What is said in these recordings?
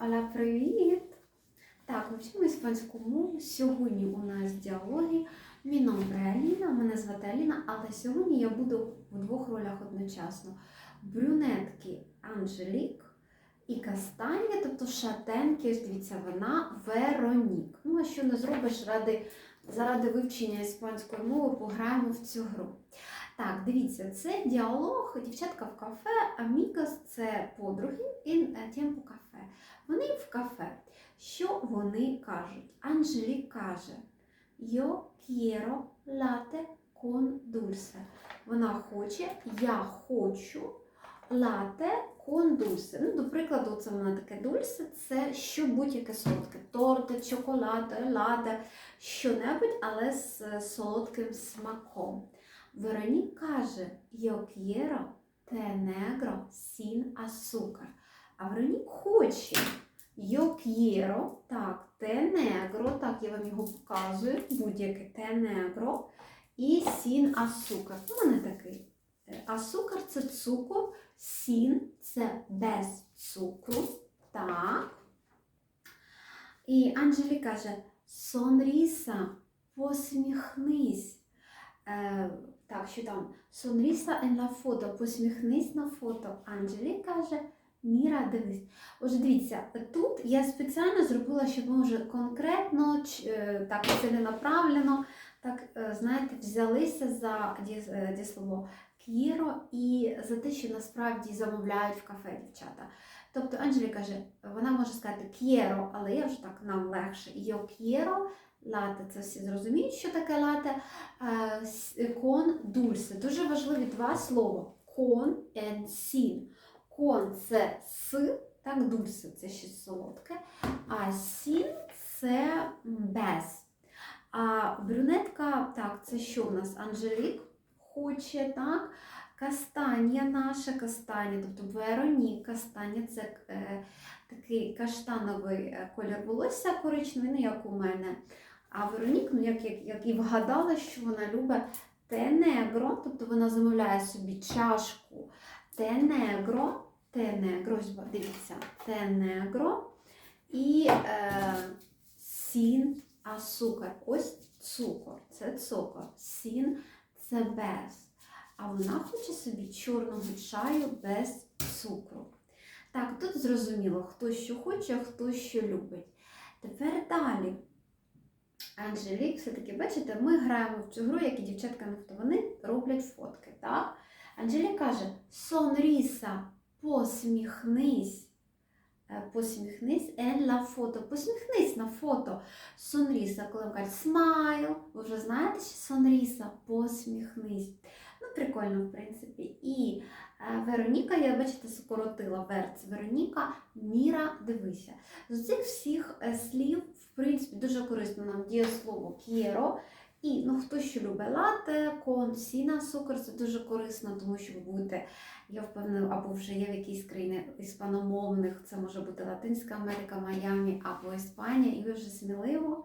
Оля, привіт! Так, ми вчимо іспанську мову. Сьогодні у нас діалоги. Мій номер Аліна, мене звати Аліна, але сьогодні я буду в двох ролях одночасно: брюнетки Анжелік і кастані, тобто шатенки, дивіться, вона Веронік. Ну, а що не зробиш ради, заради вивчення іспанської мови, пограємо в цю гру. Так, дивіться, це діалог, дівчатка в кафе, амігос це подруги і тємпо кафе. Вони в кафе. Що вони кажуть? Анжелі каже: Yo quiero latte con dulce. Вона хоче, я хочу лате con dulce. Ну, до прикладу, це вона таке дульсе, це що будь-яке солодке. Торти, чоколад, лате, що-небудь, але з солодким смаком. Веронік каже: Yo quiero te negro sin azúcar. А Веронік хоче. Yo quiero, так, те негро, так, я вам його показую, будь-яке те негро. І сін асукар. У мене такий. Е, Асукар це цукор, сін це без цукру. Так. І Анжелі каже: Сонріса, посміхнись. Так, що там? Сонріса en фото, посміхнись на фото. Анжелі каже. Міра, дивись. Отже, дивіться, тут я спеціально зробила, щоб ми вже конкретно, е, так ціленаправлено, так, е, знаєте, взялися за е, дієслово к'єро і за те, що насправді замовляють в кафе дівчата. Тобто Анджелі каже, вона може сказати к'єро, але я вже так нам легше. Йо к'єро, лате, це всі зрозуміють, що таке лате. Е, Кон дульсе. Дуже важливі два слова. Кон and сін. Кон це с, так, дульсе це ще солодке, а сін це без. А брюнетка, так, це що в нас? Анжелік хоче, так? Кастанія наша, кастанія, тобто Веронік, кастанія це е, такий каштановий е, колір волосся коричневий, ну як у мене. А Веронік, ну як, як, як і вгадала, що вона любить те негро, тобто вона замовляє собі чашку те негро, те негро, ось дивіться, те негро і е, сін асукар. Ось цукор, це цукор. Сін це без. А вона хоче собі чорного чаю без цукру. Так, тут зрозуміло, хто що хоче, а хто що любить. Тепер далі. Анжелік, все-таки, бачите, ми граємо в цю гру, як і дівчатка нафто, вони роблять фотки. так? Анжелі каже: Сонріса, посміхнись. Е, Посміхнись la фото. Посміхнись на фото. Сонріса, коли вам кажуть смайл, ви вже знаєте, що сонріса, посміхнись. Ну, прикольно, в принципі. І Вероніка, я бачите, скоротила верц. Вероніка, Міра, дивися. З цих всіх е, слів, в принципі, дуже корисно нам дієслово к'єро. І ну, хто що любить лате, кон, сіна, цукор, це дуже корисно, тому що ви будете, я впевнена, або вже є в якійсь країні іспаномовних, це може бути Латинська Америка, Майамі або Іспанія, і ви вже сміливо,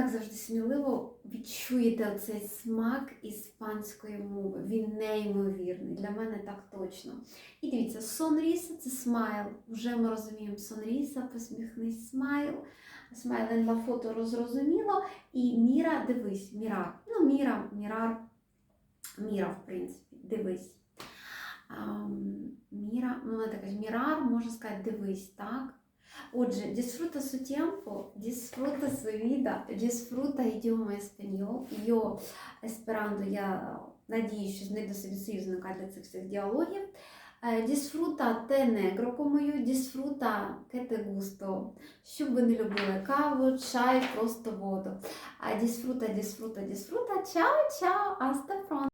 так завжди сміливо відчуєте оцей смак іспанської мови. Він неймовірний, для мене так точно. І дивіться, сонріса це смайл. Вже ми розуміємо сонріса, посміхнись смайл. Смайлен на фото розрозуміло. І Міра, дивись, Мірар. Ну, Міра, Мірар, Міра, в принципі, дивись. Міра, ну, така Мірар, можна сказати, дивись, так? Отже, disfruta su tiempo, disfruta su vida, disfruta idioma español. Yo esperando, я надію, що знайду собі союзника для цих всіх діалогів. Е, Disfruta те негро комою, disfruta que te gusto. Щоб ви не любили каву, чай, просто воду. Disfruta, disfruta, disfruta. Чао, чао, hasta pronto.